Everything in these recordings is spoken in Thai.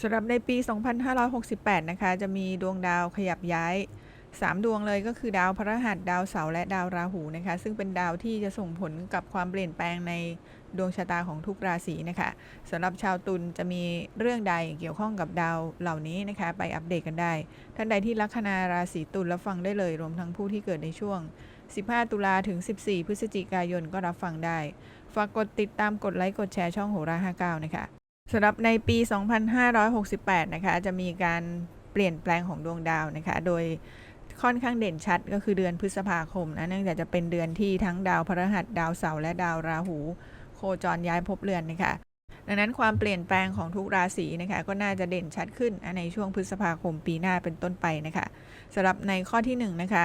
สำหรับในปี 2568 นะคะ จะมีดวงดาวขยับย้าย 3 ดวงเลยก็คือดาวพฤหัสดาวเสาร์และดาวราหูนะคะ ซึ่งเป็นดาวที่จะส่งผลกับความเปลี่ยนแปลงในดวงชะตาของทุกราศีนะคะสำหรับชาวตุลจะมีเรื่องใดเกี่ยวข้องกับดาวเหล่านี้นะคะ ไปอัปเดตกันได้ ท่านใดที่ลัคนาราศีตุลรับฟังได้เลย รวมทั้งผู้ที่เกิดในช่วง 15 ตุลาถึง 14 พฤศจิกายนก็รับฟังได้ ฝากกดติดตามกดไลค์กดแชร์ช่องโหรา59นะคะ สำหรับในปี 2568 นะคะจะมีการเปลี่ยนแปลงของดวงดาวนะคะ โดยค่อนข้างเด่นชัดก็คือเดือนพฤษภาคมนะเนื่องจากจะเป็นเดือนที่ทั้งดาวพฤหัสดาวเสาร์และดาวราหู โคจรย้ายภพเรือนนะคะ ดังนั้นความเปลี่ยนแปลงของทุกราศีนะคะ ก็น่าจะเด่นชัดขึ้นในช่วงพฤษภาคมปีหน้าเป็นต้นไปนะคะสำหรับในข้อที่1นะคะ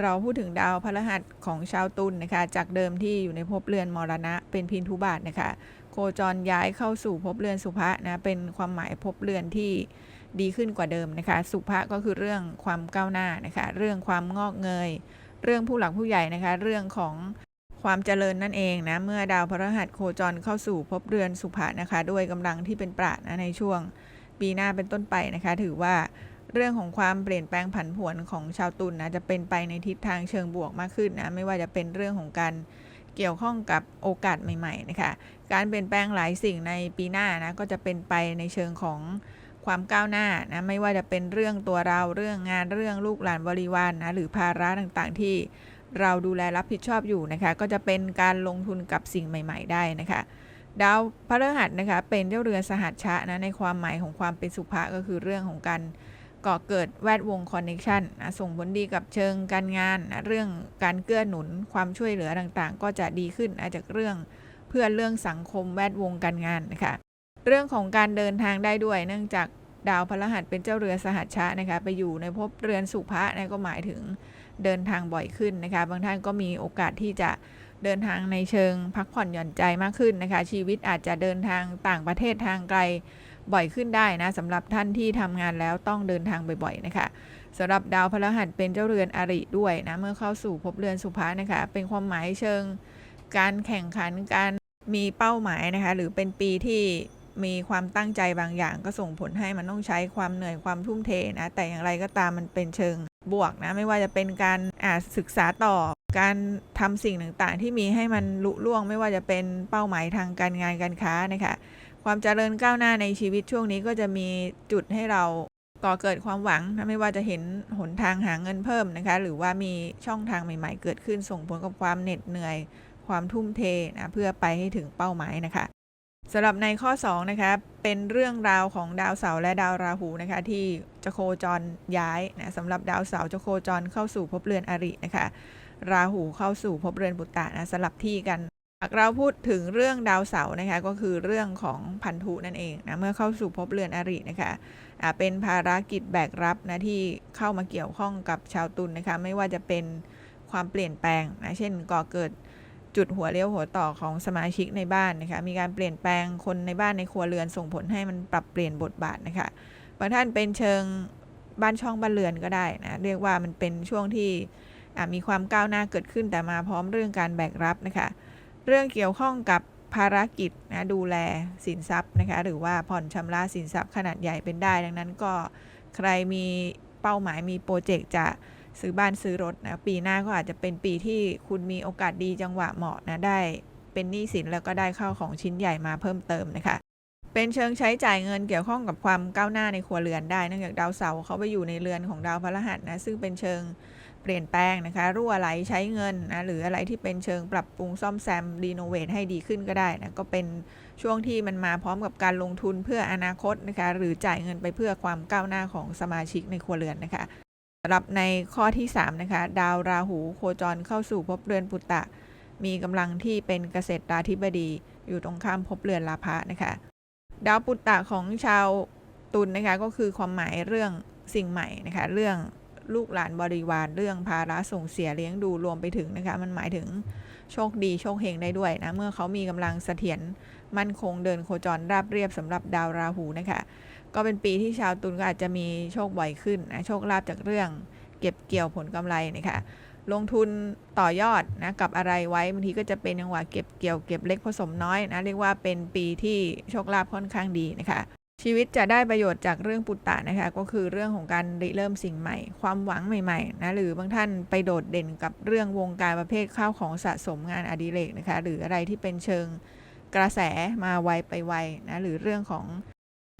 เราพูดถึงดาวพฤหัสของชาวตุลนนะคะ จากเดิมที่อยู่ในภพเรือนมรณะเป็นพินทุบาทนะคะ โคจรย้ายเข้าสู่ภพเรือนสุภะนะเป็นความหมายภพเรือนที่ดีขึ้นกว่าเดิมนะคะ สุภะก็คือเรื่องความก้าวหน้านะคะ เรื่องความงอกเงย เรื่องผู้หลักผู้ใหญ่นะคะ เรื่องของความเจริญนั่นเองนะ เมื่อดาวพฤหัสโคจรเข้าสู่ภพเรือนสุภะนะคะ ด้วยกำลังที่เป็นปราดนะในช่วงปีหน้าเป็นต้นไปนะคะ ถือว่าเรื่องของความเปลี่ยนแปลงผันผวนของชาวตุลนนะจะเป็นไปในทิศทางเชิงบวกมากขึ้นนะ ไม่ว่าจะเป็นเรื่องของการเกี่ยวข้องกับโอกาสใหม่ๆนะคะการเปลี่ยนแปลงหลายสิ่งในปีหน้านะก็จะเป็นไปในเชิงของความก้าวหน้านะไม่ว่าจะเป็นเรื่องตัวเราเรื่องงานเรื่องลูกหลานบริวารนนะหรือภาระต่างๆที่เราดูแลรับผิดชอบอยู่นะคะ ก็จะเป็นการลงทุนกับสิ่งใหม่ ๆ ได้นะคะดาวพระฤหัสนะคะเป็นเจ้าเรือสหัชชะนะในความหมายของความเป็นสุภะก็คือเรื่องของการ ก่อเกิดแวดวงคอนเน c ชันส่งผลดีกับเชิงการงานนะเรื่องการเกื้อหนุนความช่วยเหลือต่างๆ ก็จะดีขึ้นจากเรื่องเพื่อเรื่องสังคมแวดวงการงานนะคะเรื่องของการเดินทางได้ด้วย เนื่องจากดาวพฤหัสเป็นเจ้าเรือสหัชชะนะคะไปอยู่ในภพเรือนสุภะนะก็หมายถึงเดินทางบ่อยขึ้นนะคะบางท่านก็มีโอกาสที่จะเดินทางในเชิงพักผ่อนหย่อนใจมากขึ้นนะคะชีวิตอาจจะเดินทางต่างประเทศทางไกล บ่อยขึ้นได้นะสำหรับท่านที่ทำงานแล้วต้องเดินทางบ่อยๆนะคะสำหรับดาวพฤหัสเป็นเจ้าเรือนอริด้วยนะเมื่อเข้าสู่ภพเรือนสุภะนะคะ เป็นความหมายเชิง การแข่งขันการมีเป้าหมายนะคะ หรือเป็นปีที่มีความตั้งใจบางอย่างก็ส่งผลให้มันต้องใช้ความเหนื่อยความทุ่มเทนะแต่อย่างไรก็ตามมันเป็นเชิงบวกนะไม่ว่าจะเป็นการอ่าศึกษาต่อการทำสิ่งต่างๆ ที่มีให้มันลุล่วง ไม่ว่าจะเป็นเป้าหมายทางการงานการค้านะคะ ความเจริญก้าวหน้าในชีวิตช่วงนี้ก็จะมีจุดให้เราก่อเกิดความหวังไม่ว่าจะเห็นหนทางหาเงินเพิ่มนะคะหรือว่ามีช่องทางใหม่ ๆ เกิดขึ้นส่งผลกับความเหน็ดเหนื่อย ความทุ่มเทนะเพื่อไปให้ถึงเป้าหมายนะคะสำหรับในข้อ2นะคะเป็นเรื่องราวของดาวเสาร์และดาวราหูนะคะที่จะโคจรย้ายนะสำหรับดาวเสาร์จะโคจรเข้าสู่ภพเรือนอรินะคะราหูเข้าสู่ภพเรือนปุตตะนะสลับที่กัน หากเราพูดถึงเรื่องดาวเสาร์นะคะก็คือเรื่องของพันธุนั่นเองนะเมื่อเข้าสู่ภพเรือนอรินะคะเป็นภารกิจแบกรับนะที่เข้ามาเกี่ยวข้องกับชาวตุลนนะคะไม่ว่าจะเป็นความเปลี่ยนแปลงนะเช่นก่อเกิดจุดหัวเลี้ยวหัวต่อของสมาชิกในบ้านนะคะมีการเปลี่ยนแปลงคนในบ้านในครัวเรือนส่งผลให้มันปรับเปลี่ยนบทบาทนะคะบางท่านเป็นเชิงบ้านช่องบ้านเรือนก็ได้นะเรียกว่ามันเป็นช่วงที่มีความก้าวหน้าเกิดขึ้นแต่มาพร้อมเรื่องการแบกรับนะคะ เรื่องเกี่ยวข้องกับภารกิจนะดูแลสินทรัพย์นะคะหรือว่าผ่อนชำระสินทรัพย์ขนาดใหญ่เป็นได้ ดังนั้นก็ใครมีเป้าหมายมีโปรเจกต์จะซื้อบ้านซื้อรถนะปีหน้าก็อาจจะเป็นปีที่คุณมีโอกาสดีจังหวะเหมาะนะได้เป็นหนี้สินแล้วก็ได้เข้าของชิ้นใหญ่มาเพิ่มเติมนะคะ เป็นเชิงใช้จ่ายเงินเกี่ยวข้องกับความก้าวหน้าในครัวเรือนได้เนื่องจากดาวเสาร์เขาไปอยู่ในเรือนของดาวพฤหัสนะซึ่งเป็นเชิง เปลี่ยนแปลงนะคะ รั่วไหลใช้เงินนะหรืออะไรที่เป็นเชิงปรับปรุงซ่อมแซมรีโนเวทให้ดีขึ้นก็ได้นะก็เป็นช่วงที่มันมาพร้อมกับการลงทุนเพื่ออนาคตนะคะ หรือจ่ายเงินไปเพื่อความก้าวหน้าของสมาชิกในครัวเรือนนะคะสำหรับในข้อที่ 3 นะคะ ดาวราหูโคจรเข้าสู่ภพเรือนปุตตะ มีกำลังที่เป็นเกษตราธิบดี อยู่ตรงข้ามภพเรือนลาภะนะคะ ดาวปุตตะของชาวตุลนนะคะก็คือความหมายเรื่องสิ่งใหม่นะคะ เรื่อง ลูกหลานบริวารเรื่องภาระส่งเสียเลี้ยงดูรวมไปถึงนะคะมันหมายถึงโชคดีโชคเฮงได้ด้วยนะ เมื่อเขามีกำลังเสถียรมั่นคงเดินโคจรราบเรียบสำหรับดาวราหูนะคะ ก็เป็นปีที่ชาวตุลก็อาจจะมีโชคบ่อยขึ้นนะโชคลาภจากเรื่องเก็บเกี่ยวผลกำไรนะคะลงทุนต่อยอดนะกับอะไรไว้บางทีก็จะเป็นจังหวะเก็บเกี่ยวเก็บเล็กผสมน้อยนะเรียกว่าเป็นปีที่โชคลาภค่อนข้างดีนะคะ ชีวิตจะได้ประโยชน์จากเรื่องปุตตะนะคะ ก็คือเรื่องของการริเริ่มสิ่งใหม่ ความหวังใหม่ๆนะหรือบางท่านไปโดดเด่นกับเรื่องวงการประเภทข้าวของสะสมงานอดิเรกนะคะ หรืออะไรที่เป็นเชิงกระแสมาไวไปไวนะหรือเรื่องของ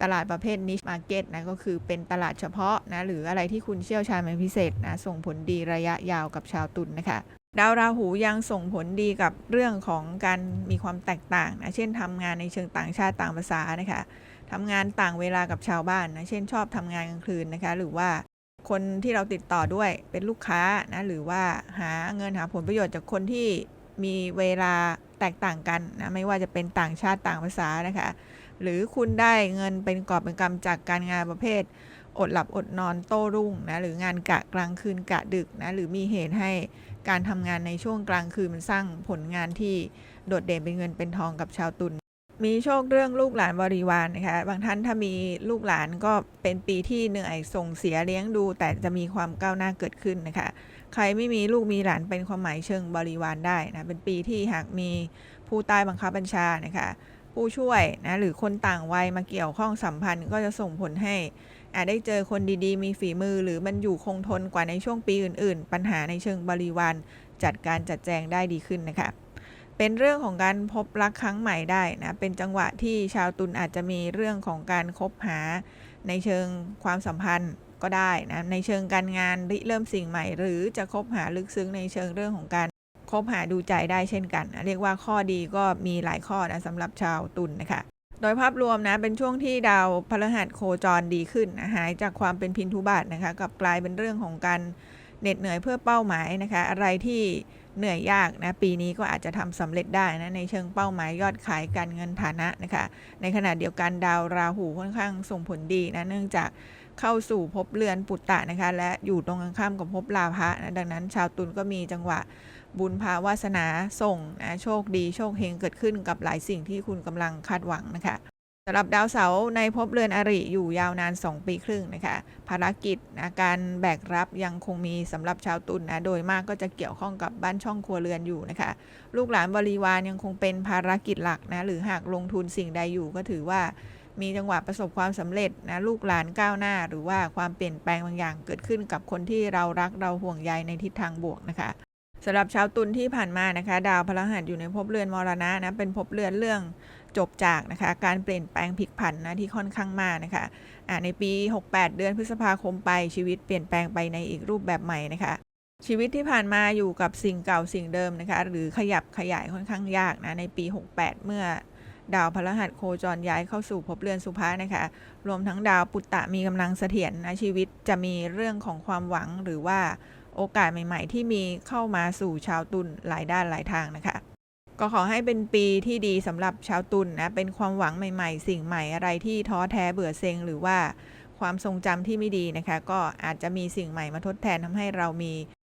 ตลาดประเภท niche market นะก็คือเป็นตลาดเฉพาะนะหรืออะไรที่คุณเชี่ยวชาญเป็นพิเศษนะส่งผลดีระยะยาวกับชาวตุลนนะคะดาวราหูยังส่งผลดีกับเรื่องของการมีความแตกต่างนะเช่นทำงานในเชิงต่างชาติต่างภาษานะคะ ทำงานต่างเวลากับชาวบ้านนะเช่นชอบทำงานกลางคืนนะคะ หรือว่าคนที่เราติดต่อด้วยเป็นลูกค้านะหรือว่าหาเงินหาผลประโยชน์จากคนที่มีเวลาแตกต่างกันนะไม่ว่าจะเป็นต่างชาติต่างภาษานะคะ หรือคุณได้เงินเป็นกอบเป็นกำจากการงานประเภท อดหลับอดนอนโต้รุ่งนะหรืองานกะกลางคืนกะดึกนะหรือมีเหตุให้การทำงานในช่วงกลางคืนมันสร้างผลงานที่โดดเด่นเป็นเงินเป็นทองกับชาวตุล มีโชคเรื่องลูกหลานบริวารนนะคะ บางท่านถ้ามีลูกหลานก็เป็นปีที่เหนื่อยส่งเสียเลี้ยงดู แต่จะมีความก้าวหน้าเกิดขึ้นนะคะ ใครไม่มีลูกมีหลานเป็นความหมายเชิงบริวารได้นะเป็นปีที่หากมีผู้ใต้บังคับบัญชานะคะผู้ช่วยนะหรือคนต่างวัยมาเกี่ยวข้องสัมพันธ์ก็จะส่งผลให้อาจได้เจอคนดีๆ มีฝีมือ หรือมันอยู่คงทนกว่าในช่วงปีอื่น ๆ ปัญหาในเชิงบริวารจัดการจัดแจงได้ดีขึ้นนะคะ เป็นเรื่องของการพบรักครั้งใหม่ได้นะเป็นจังหวะที่ชาวตุลอาจจะมีเรื่องของการคบหาในเชิงความสัมพันธ์ก็ได้นะในเชิงการงานริเริ่มสิ่งใหม่ หรือจะคบหาลึกซึ้งในเชิงเรื่องของการคบหาดูใจได้เช่นกันนะเรียกว่าข้อดีก็มีหลายข้อนะสำหรับชาวตุลนะคะโดยภาพรวมนะเป็นช่วงที่ดาวพฤหัสโคจรดีขึ้นนะหายจากความเป็นพินทุบาทนะคะกลับกลายเป็นเรื่องของการ เหน็ดเหนื่อยเพื่อเป้าหมายนะคะ อะไรที่เหนื่อยยากนะปีนี้ก็อาจจะทำสำเร็จได้นะในเชิงเป้าหมายยอดขายการเงินฐานะนะคะ ในขณะเดียวกันดาวราหูค่อนข้างส่งผลดีนะเนื่องจากเข้าสู่ภพเรือนปุตตะนะคะ และอยู่ตรงกันข้ามกับภพลาภะนะดังนั้นชาวตุลก็มีจังหวะบุญภาวาสนาส่งนะโชคดีโชคเฮงเกิดขึ้นกับหลายสิ่งที่คุณกำลังคาดหวังนะคะำหรับดาวเสาร์ในภพเรือนอริอยู่ยาวนาน 2 ปีครึ่งนะคะภารกิจนะการแบกรับยังคงมีสำหรับชาวตุลนนะโดยมากก็จะเกี่ยวข้องกับบ้านช่องครัวเรือนอยู่นะคะลูกหลานบริวารยังคงเป็นภารกิจหลักนะหรือหากลงทุนสิ่งใดอยู่ก็ถือว่ามีจังหวะประสบความสำเร็จนะลูกหลานก้าวหน้า หรือว่าความเปลี่ยนแปลงบางอย่างเกิดขึ้นกับคนที่เรารักเราห่วงใยในทิศทางบวกนะคะสำหรับชาวตุลที่ผ่านมานะคะ ดาวพฤหัสอยู่ในภพเรือนมรณะนะเป็นภพเรือนเรื่อง จบจากนะคะการเปลี่ยนแปลงพลิกผันนะที่ค่อนข้างมากนะคะอ่าในปี 68 เดือนพฤษภาคมไปชีวิตเปลี่ยนแปลงไปในอีกรูปแบบใหม่นะคะชีวิตที่ผ่านมาอยู่กับสิ่งเก่าสิ่งเดิมนะคะหรือขยับขยายค่อนข้างยากนะในปี 68 เมื่อดาวพฤหัสโคจรย้ายเข้าสู่ภพเรือนสุภานะคะรวมทั้งดาวปุตตะมีกำลังเสถียรนะชีวิตจะมีเรื่องของความหวังหรือว่าโอกาสใหม่ ๆ ที่มีเข้ามาสู่ชาวตุลหลายด้านหลายทางนะคะ ก็ขอให้เป็นปีที่ดีสำหรับชาวตุลนะ เป็นความหวังใหม่ๆ สิ่งใหม่อะไรที่ท้อแท้เบื่อเซ็งหรือว่าความทรงจำที่ไม่ดีนะคะ ก็อาจจะมีสิ่งใหม่มาทดแทนทำให้เรามี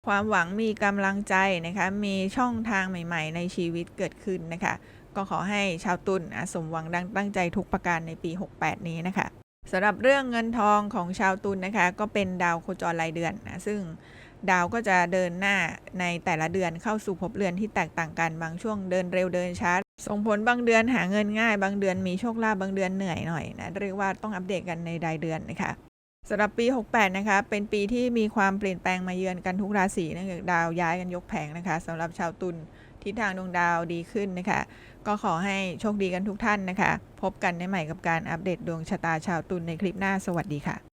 ความหวังมีกำลังใจนะคะ มีช่องทางใหม่ ๆ ในชีวิตเกิดขึ้นนะคะ ก็ขอให้ชาวตุลสมหวังดังตั้งใจทุกประการในปี 68 นี้นะคะสำหรับเรื่องเงินทองของชาวตุลนะคะ ก็เป็นดาวโคจรรายเดือนนะซึ่ง ดาวก็จะเดินหน้าในแต่ละเดือนเข้าสู่ภพเรือนที่แตกต่างกันบางช่วงเดินเร็วเดินช้า ส่งผลบางเดือนหาเงินง่าย บางเดือนมีโชคลาภบางเดือนเหนื่อยหน่อยนะเรียกว่าต้องอัปเดตกันในรายเดือนนะคะสำหรับปี 68 นะคะ เป็นปีที่มีความเปลี่ยนแปลงมาเยือนกันทุกราศีเนื่องจากดาวย้ายกันยกแผงนะคะสำหรับชาวตุลทิศทางดวงดาวดีขึ้นนะคะ ก็ขอให้โชคดีกันทุกท่านนะคะ พบกันในใหม่กับการอัปเดตดวงชะตาชาวตุลในคลิปหน้าสวัสดีค่ะ